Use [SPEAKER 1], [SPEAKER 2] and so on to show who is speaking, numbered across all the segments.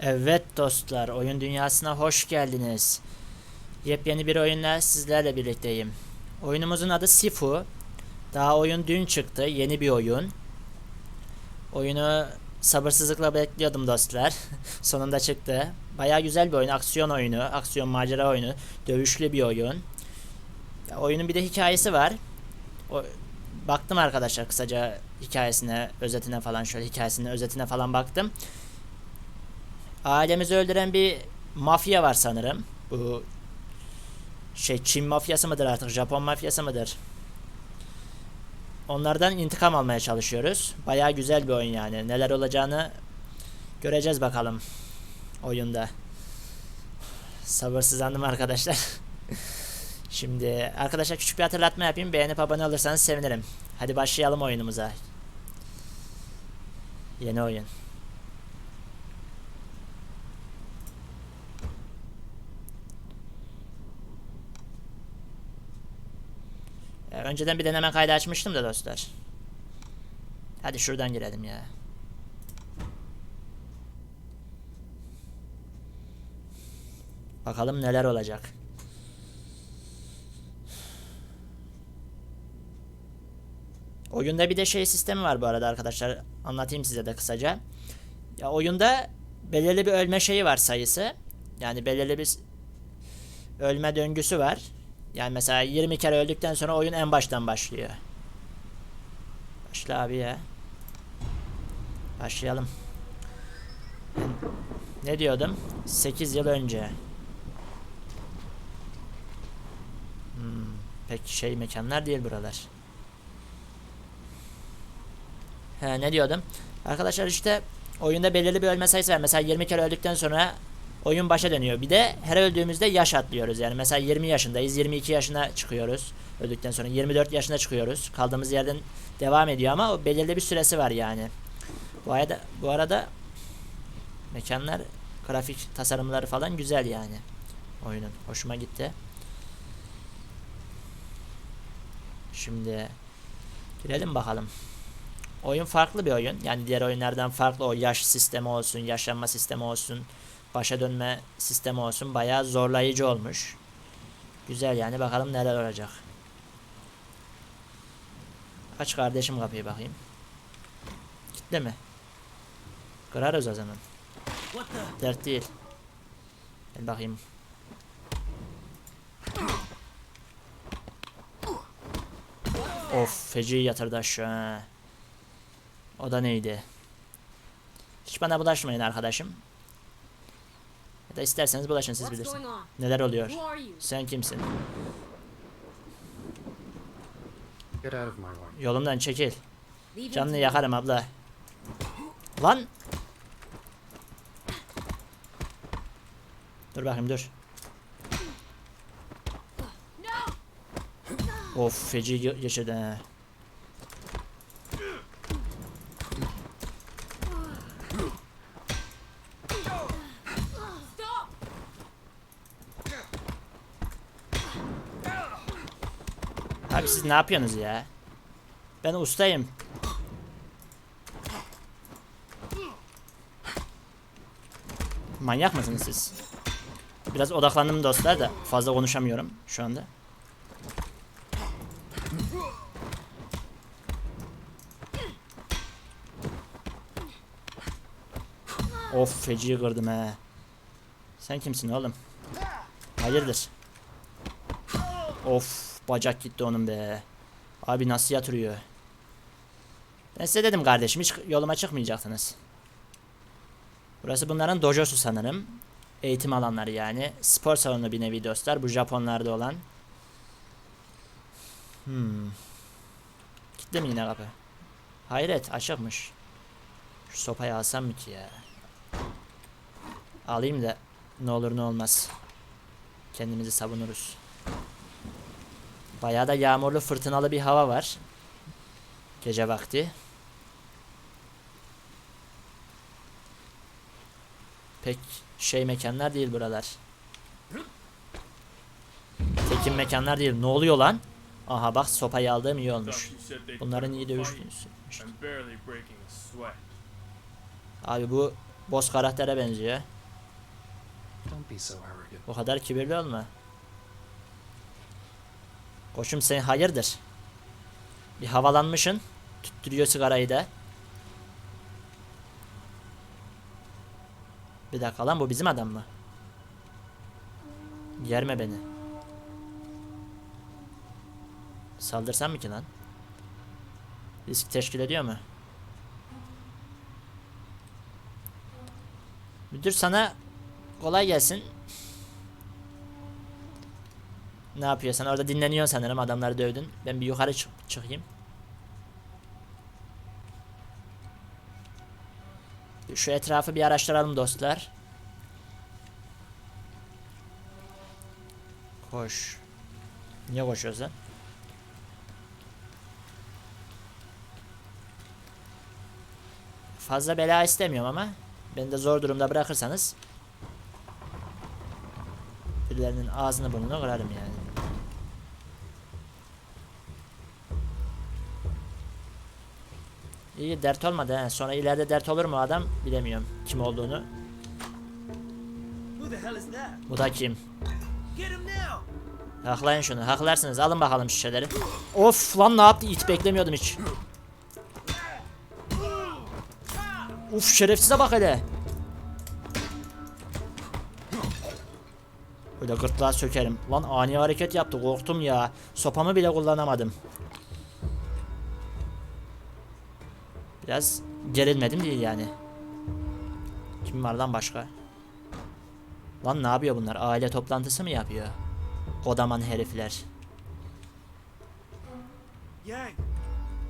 [SPEAKER 1] Evet dostlar, oyun dünyasına hoş geldiniz. Yepyeni bir oyunla sizlerle birlikteyim. Oyunumuzun adı Sifu. Daha oyun dün çıktı, yeni bir oyun. Oyunu sabırsızlıkla bekliyordum dostlar. Sonunda çıktı. Baya güzel bir oyun, aksiyon oyunu, aksiyon macera oyunu, dövüşlü bir oyun. Ya, oyunun bir de hikayesi var. O, baktım arkadaşlar kısaca hikayesine, özetine falan şöyle hikayesine, özetine falan baktım. Ailemizi öldüren bir mafya var sanırım. Bu şey Çin mafyası mıdır artık Japon mafyası mıdır? Onlardan intikam almaya çalışıyoruz. Baya güzel bir oyun yani. Neler olacağını göreceğiz bakalım oyunda. Sabırsızlandım arkadaşlar. Şimdi arkadaşlar küçük bir hatırlatma yapayım. Beğenip abone olursanız sevinirim. Hadi başlayalım oyunumuza. Yeni oyun. Önceden bir deneme kaydı açmıştım da dostlar. Hadi şuradan girelim ya. Bakalım neler olacak. Oyunda bir de şey sistemi var bu arada arkadaşlar. Anlatayım size de kısaca. Ya oyunda belirli bir ölme şeyi var sayısı. Yani belirli bir ölme döngüsü var. Yani mesela 20 kere öldükten sonra oyun en baştan başlıyor. Başla abi ya. Başlayalım. Ne diyordum? 8 yıl önce. Hmm, pek şey mekanlar değil buralar. He, ne diyordum? Arkadaşlar işte oyunda belirli bir ölme sayısı var. Mesela 20 kere öldükten sonra oyun başa dönüyor. Bir de her öldüğümüzde yaş atlıyoruz. Yani mesela 20 yaşındayız, 22 yaşına çıkıyoruz. Öldükten sonra 24 yaşına çıkıyoruz. Kaldığımız yerden devam ediyor ama o belirli bir süresi var yani. Bu arada bu arada mekanlar, grafik tasarımları falan güzel yani oyunun. Hoşuma gitti. Şimdi girelim bakalım. Oyun farklı bir oyun. Yani diğer oyunlardan farklı o yaş sistemi olsun, yaşlanma sistemi olsun, başa dönme sistemi olsun bayağı zorlayıcı olmuş. Güzel yani bakalım neler olacak. Aç kardeşim kapıyı bakayım. Kitle mi? Kırarız o zaman. Dert değil. Gel bakayım. Of feci yatırdı aşağı. O da neydi? Hiç bana bulaşmayın arkadaşım. Ya da isterseniz bulaşın siz bilirsiniz. Neler oluyor? Sen kimsin?
[SPEAKER 2] Get out of my way.
[SPEAKER 1] Yolumdan çekil. Canını yakarım abla. Lan! Dur bakayım dur. Of feci ge- geçirdi he. Siz ne yapıyorsunuz ya? Ben ustayım. Manyak mısınız siz? Biraz odaklandım dostlar da fazla konuşamıyorum şu anda. Of feci kırdım he. Sen kimsin oğlum? Hayırdır? Of bacak gitti onun be. Abi nasıl yatırıyor? Ben size dedim kardeşim hiç yoluma çıkmayacaksınız. Burası bunların dojosu sanırım. Eğitim alanları yani. Spor salonu bir nevi dostlar. Bu Japonlarda olan. Hmm. Kitle mi yine kapı? Hayret açıkmış. Şu sopayı alsam mı ki ya? Alayım da ne olur ne olmaz. Kendimizi savunuruz. Bayağı da yağmurlu fırtınalı bir hava var. Gece vakti. Pek şey mekanlar değil buralar. Tekin mekanlar değil. Ne oluyor lan? Aha bak sopayı aldığım iyi olmuş. Bunların iyi
[SPEAKER 3] sweat.
[SPEAKER 1] Abi bu boss karaktere benziyor. O kadar kibirli olma. Koçum sen hayırdır? Bir havalanmışın. Tüttürüyor sigarayı da. Bir dakika lan bu bizim adam mı? Yerme beni. Saldırsam mı ki lan? Risk teşkil ediyor mu? Müdür sana kolay gelsin. Ne yapıyorsun? Orada dinleniyorsun sanırım. Adamları dövdün. Ben bir yukarı çık çıkayım. Şu etrafı bir araştıralım dostlar. Koş. Niye koşuyoruz lan? Fazla bela istemiyorum ama beni de zor durumda bırakırsanız birilerinin ağzını burnunu kırarım yani. İyi dert olmadı he. Sonra ileride dert olur mu adam bilemiyorum kim olduğunu. Bu da kim? Haklayın şunu. Haklarsınız. Alın bakalım şişeleri. Of lan ne yaptı? İt beklemiyordum hiç. Uf şerefsize bak hele. Böyle gırtlağı sökerim. Lan ani hareket yaptı. Korktum ya. Sopamı bile kullanamadım. Biraz gerilmedim değil yani. Kim var lan başka? Lan ne yapıyor bunlar? Aile toplantısı mı yapıyor? Kodaman herifler.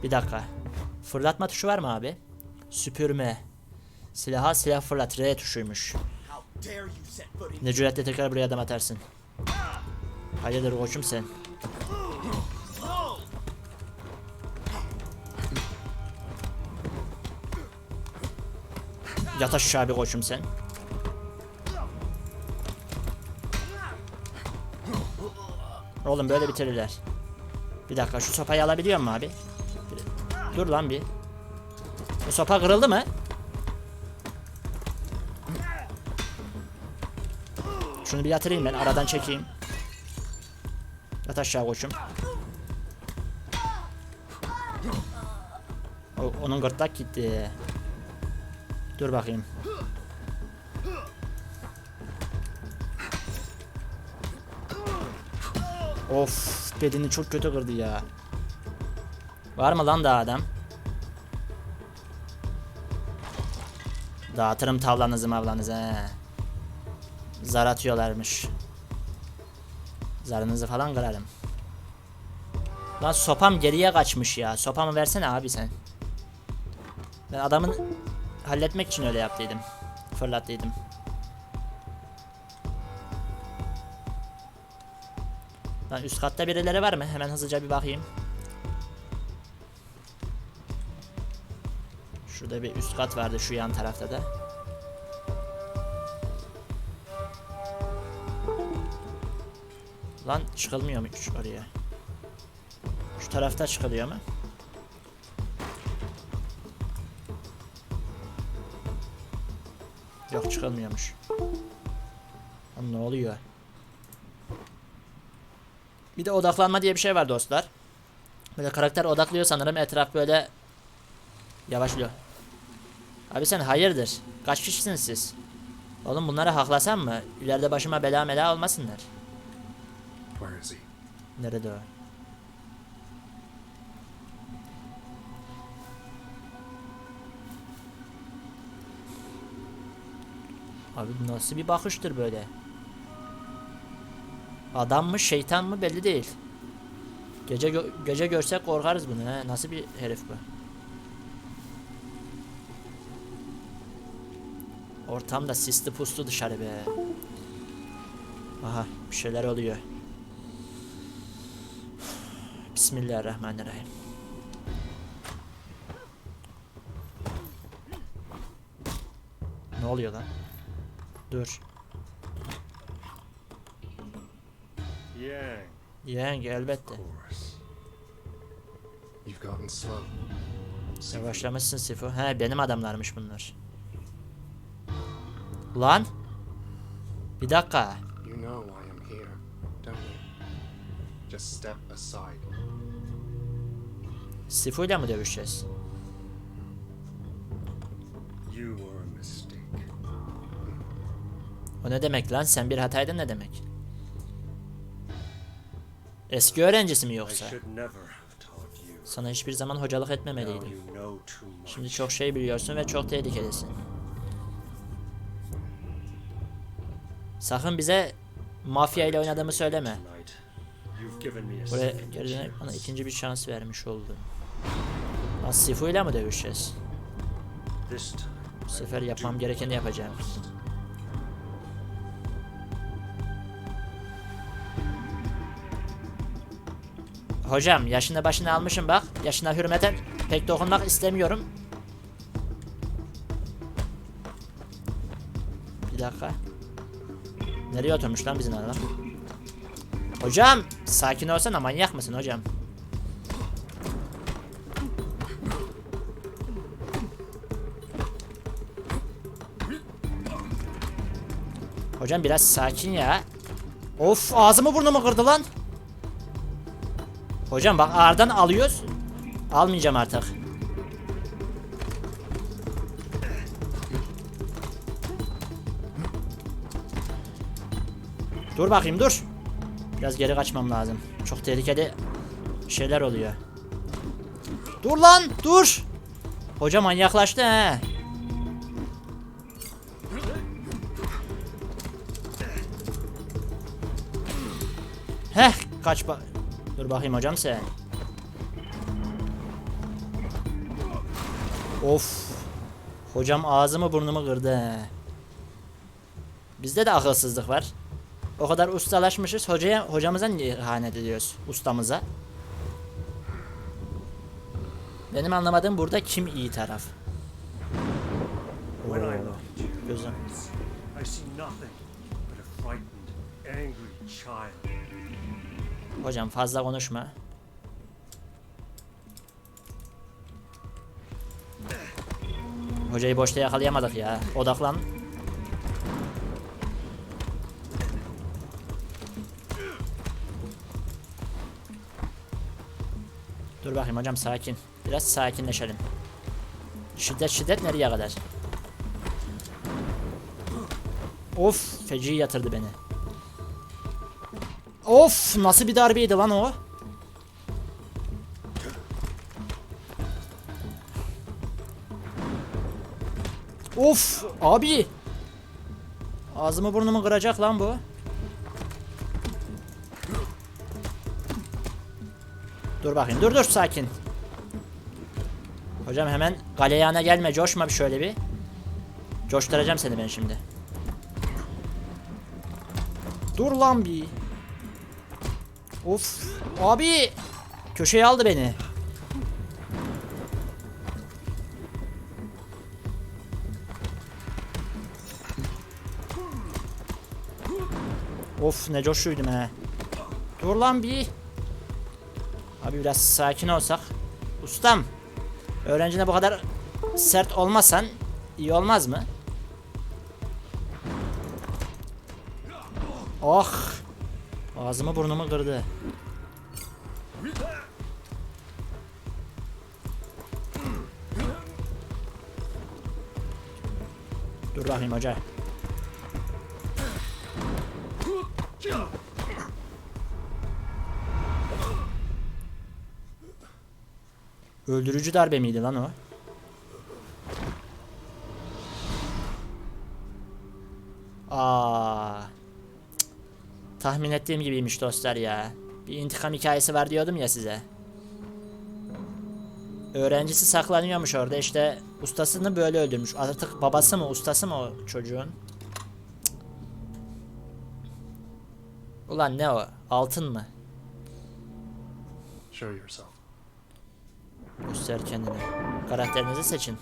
[SPEAKER 1] Bir dakika. Fırlatma tuşu var mı abi? Süpürme. Silaha silah fırlat. R tuşuymuş. Ne cüretle tekrar buraya adam atarsın. Hayırdır koçum sen? Yat aşağı bir koçum sen. Oğlum böyle bitirirler. Bir dakika şu sopayı alabiliyor mu abi? Dur lan bir. Bu sopa kırıldı mı? Şunu bir yatırayım ben aradan çekeyim. Yat aşağı koçum. O, onun gırtlak gitti. Dur bakayım. Of bedeni çok kötü kırdı ya. Var mı lan daha adam? Dağıtırım tavlanızı mavlanızı he. Zar atıyorlarmış. Zarınızı falan kırarım. Lan sopam geriye kaçmış ya. Sopamı versene abi sen. Ben adamın halletmek için öyle yaptıydım. Fırlattıydım. Lan üst katta birileri var mı? Hemen hızlıca bir bakayım. Şurada bir üst kat vardı şu yan tarafta da. Lan çıkılmıyor mu oraya? Şu tarafta çıkılıyor mu? Yok çıkılmıyormuş. Lan ne oluyor? Bir de odaklanma diye bir şey var dostlar. Böyle karakter odaklıyor sanırım etraf böyle yavaşlıyor. Abi sen hayırdır? Kaç kişisiniz siz? Oğlum bunları haklasam mı? İleride başıma bela mela olmasınlar. Nerede o? Abi nasıl bir bakıştır böyle? Adam mı şeytan mı belli değil. Gece gö- gece görsek korkarız bunu he. Nasıl bir herif bu? Ortam da sisli puslu dışarı be. Aha bir şeyler oluyor. Bismillahirrahmanirrahim. Ne oluyor lan? Dur.
[SPEAKER 3] Yang,
[SPEAKER 1] Yenge elbette. Yavaşlamışsın Sifu. He benim adamlarmış bunlar. Lan. Bir dakika.
[SPEAKER 2] You know why I'm here, don't you? Just step aside.
[SPEAKER 1] Sifu ile mi dövüşeceğiz?
[SPEAKER 3] You were.
[SPEAKER 1] O ne demek lan? Sen bir hataydın ne demek? Eski öğrencisi mi yoksa? Sana hiçbir zaman hocalık etmemeliydim. Şimdi çok şey biliyorsun ve çok tehlikelisin. Sakın bize mafya ile oynadığımı söyleme. Buraya geri dönüp bana ikinci bir şans vermiş oldun. Lan Sifu ile mi dövüşeceğiz? Bu sefer yapmam gerekeni yapacağım. Hocam yaşında başını almışım bak. Yaşına hürmeten pek dokunmak istemiyorum. Bir dakika. Nereye oturmuş lan bizim adam? Hocam sakin olsana manyak mısın hocam? Hocam biraz sakin ya. Of ağzımı burnumu kırdı lan. Hocam bak ağırdan alıyoruz. Almayacağım artık. Dur bakayım dur. Biraz geri kaçmam lazım. Çok tehlikeli şeyler oluyor. Dur lan dur. Hoca manyaklaştı he. Heh kaç ba Dur bakayım hocam sen. Of. Hocam ağzımı burnumu kırdı. Bizde de akılsızlık var. O kadar ustalaşmışız. Hocaya hocamıza niye ihanet ediyoruz? Ustamıza. Benim anlamadığım burada kim iyi taraf? Oo, Gözüm.
[SPEAKER 3] I see nothing but a frightened, angry child.
[SPEAKER 1] Hocam fazla konuşma. Hocayı boşta yakalayamadık ya. Odaklan. Dur bakayım hocam sakin. Biraz sakinleşelim. Şiddet şiddet nereye kadar? Of feci yatırdı beni. Of nasıl bir darbeydi lan o? Of abi. Ağzımı burnumu kıracak lan bu. Dur bakayım dur dur sakin. Hocam hemen galeyana gelme coşma bir şöyle bir. Coşturacağım seni ben şimdi. Dur lan bir. Of abi köşeye aldı beni. Of ne coşuydum he. Dur lan bir. Abi biraz sakin olsak. Ustam. Öğrencine bu kadar sert olmasan iyi olmaz mı? Oh. Ağzımı burnumu kırdı. Dur bakayım hoca. Öldürücü darbe miydi lan o? Tahmin ettiğim gibiymiş dostlar ya. Bir intikam hikayesi var diyordum ya size. Öğrencisi saklanıyormuş orada işte ustasını böyle öldürmüş. Artık babası mı ustası mı o çocuğun? Cık. Ulan ne o? Altın mı?
[SPEAKER 2] Show yourself.
[SPEAKER 1] Göster kendini. Karakterinizi seçin.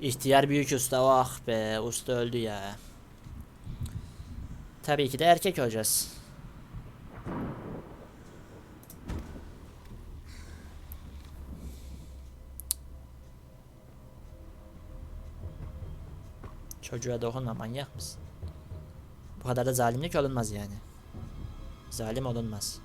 [SPEAKER 1] İhtiyar büyük usta. Ah be usta öldü ya. Tabii ki de erkek olacağız. Çocuğa dokunma manyak mısın? Bu kadar da zalimlik olunmaz yani. Zalim olunmaz.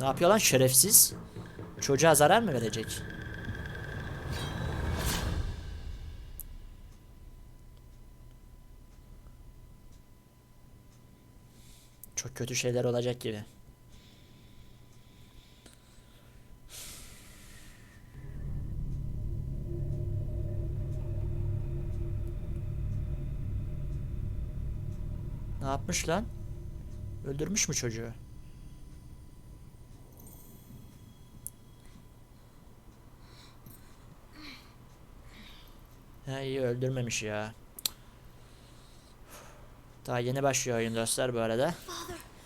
[SPEAKER 1] Ne yapıyor lan şerefsiz? Çocuğa zarar mı verecek? Çok kötü şeyler olacak gibi. Ne yapmış lan? Öldürmüş mü çocuğu? Ha iyi öldürmemiş ya. Daha yeni başlıyor oyun dostlar bu arada.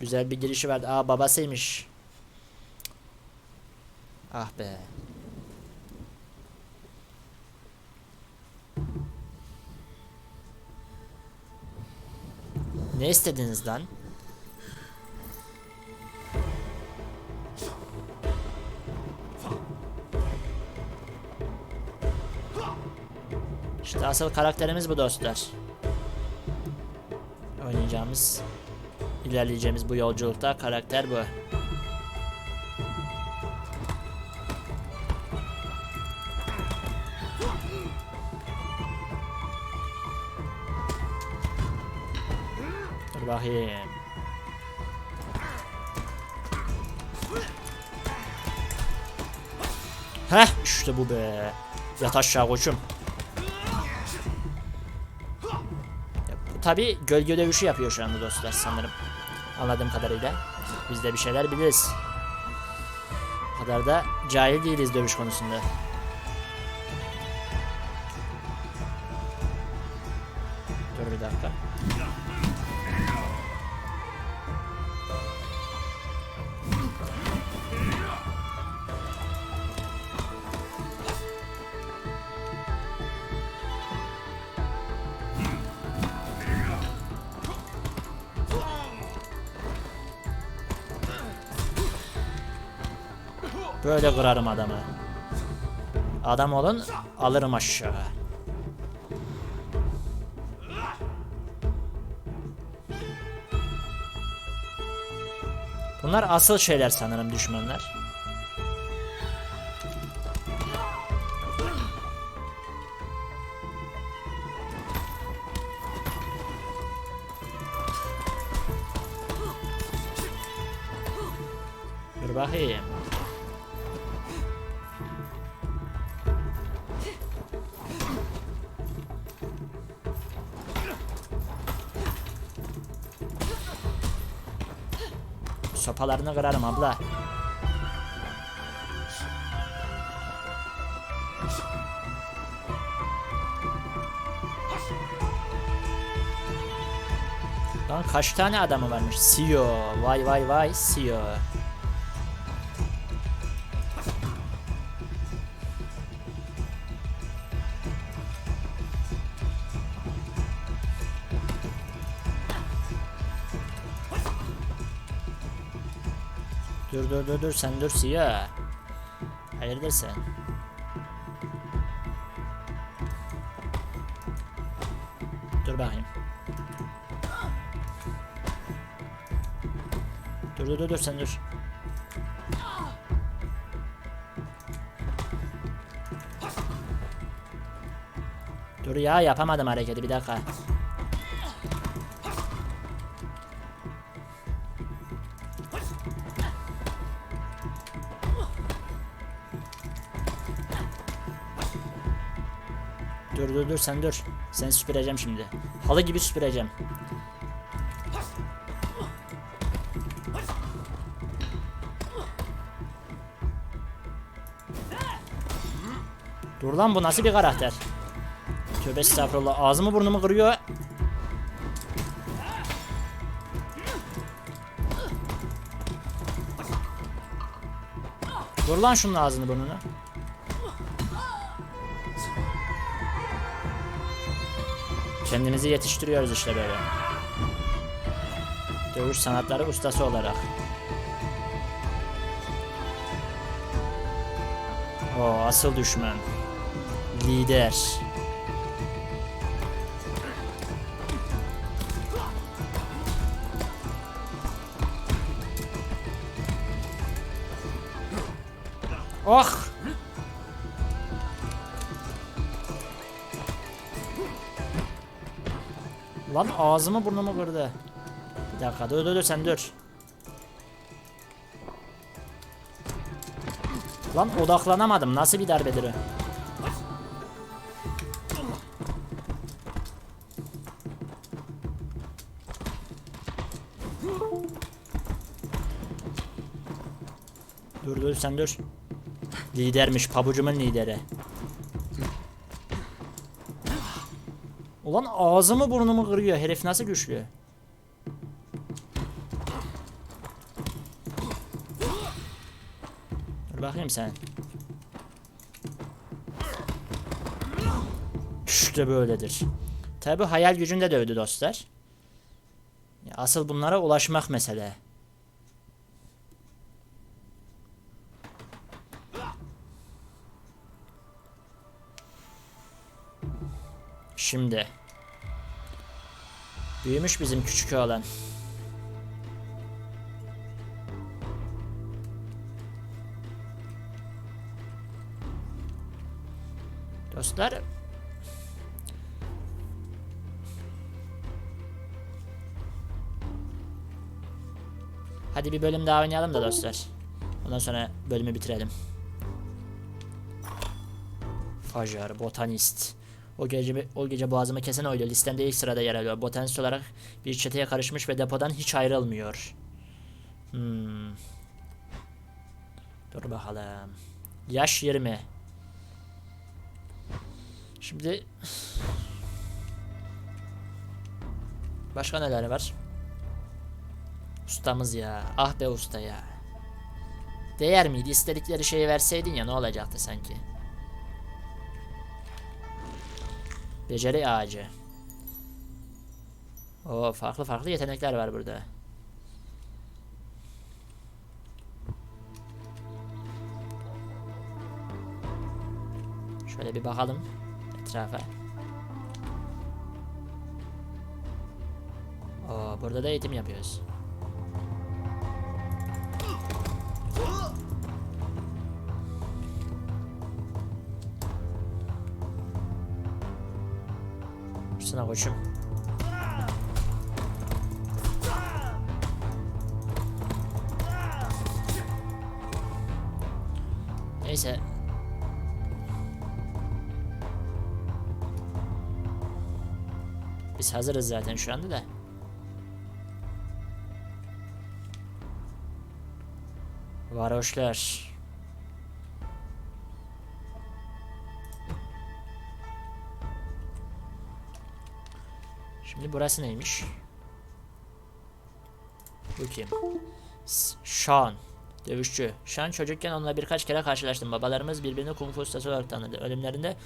[SPEAKER 1] Güzel bir girişi vardı. Aa babasıymış. Ah be. Ne istediniz lan? İşte asıl karakterimiz bu dostlar. Oynayacağımız, ilerleyeceğimiz bu yolculukta karakter bu. Dur bakayım. Heh işte bu be. Yat aşağı koçum. Tabi gölge dövüşü yapıyor şu anda dostlar sanırım. Anladığım kadarıyla. Biz de bir şeyler biliriz. O kadar da cahil değiliz dövüş konusunda. Dur bir dakika. Böyle kırarım adamı. Adam olun alırım aşağı. Bunlar asıl şeyler sanırım düşmanlar. Sopalarını kırarım abla. Lan kaç tane adamı varmış? CEO. Vay vay vay CEO. Dur dur dur dur sen dur Siyah. Hayırdır sen? Dur bakayım. Dur dur dur dur sen dur. Dur ya yapamadım hareketi bir dakika. Dur dur dur sen dur. Seni süpüreceğim şimdi. Halı gibi süpüreceğim. Dur lan bu nasıl bir karakter? Tövbe estağfurullah ağzımı burnumu kırıyor. Dur lan şunun ağzını burnunu. Kendimizi yetiştiriyoruz işte böyle. Dövüş sanatları ustası olarak. O asıl düşman. Lider. Oh! Lan ağzımı burnumu kırdı. Bir dakika dur dur dur sen dur. Lan odaklanamadım. Nasıl bir darbedir o? Dur dur sen dur. Lidermiş pabucumun lideri. Ulan ağzımı burnumu kırıyor. Herif nasıl güçlü? Dur bakayım sen. İşte böyledir. Tabi hayal gücünde dövdü dostlar. Asıl bunlara ulaşmak mesele. Şimdi. Büyümüş bizim küçük oğlan. Dostlar. Hadi bir bölüm daha oynayalım da dostlar. Ondan sonra bölümü bitirelim. Fajar, botanist. O gece o gece boğazımı kesen oydu. Listemde ilk sırada yer alıyor. Botanist olarak bir çeteye karışmış ve depodan hiç ayrılmıyor. Hmm. Dur bakalım. Yaş 20. Şimdi Başka neler var? Ustamız ya. Ah be usta ya. Değer miydi? İstedikleri şeyi verseydin ya ne olacaktı sanki? Beceri ağacı. O farklı farklı yetenekler var burada. Şöyle bir bakalım etrafa. Oo, burada da eğitim yapıyoruz. Şuna koçum. Neyse. Biz hazırız zaten şu anda da. Varoşlar. Şimdi burası neymiş? Bu kim? Sean. Dövüşçü. Sean çocukken onunla birkaç kere karşılaştım. Babalarımız birbirini kung fu ustası olarak tanıdı. Ölümlerinde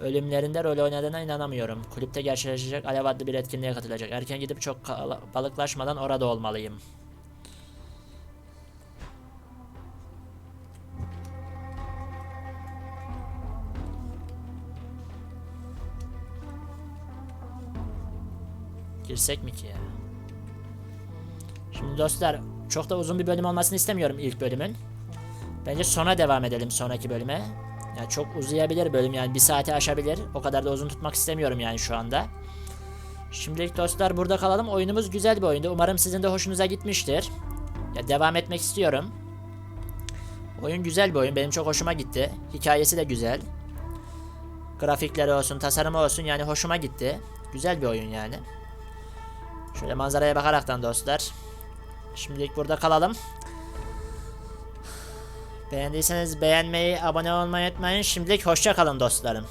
[SPEAKER 1] Ölümlerinde rol oynadığına inanamıyorum. Kulüpte gerçekleşecek Alev adlı bir etkinliğe katılacak. Erken gidip çok balıklaşmadan orada olmalıyım. Girsek mi ki ya? Şimdi dostlar çok da uzun bir bölüm olmasını istemiyorum ilk bölümün. Bence sona devam edelim sonraki bölüme. Yani çok uzayabilir bölüm yani bir saati aşabilir. O kadar da uzun tutmak istemiyorum yani şu anda. Şimdilik dostlar burada kalalım. Oyunumuz güzel bir oyundu. Umarım sizin de hoşunuza gitmiştir. Ya devam etmek istiyorum. Oyun güzel bir oyun. Benim çok hoşuma gitti. Hikayesi de güzel. Grafikleri olsun, tasarımı olsun yani hoşuma gitti. Güzel bir oyun yani. Şöyle manzaraya bakaraktan dostlar. Şimdilik burada kalalım. Beğendiyseniz beğenmeyi, abone olmayı unutmayın. Şimdilik hoşça kalın dostlarım.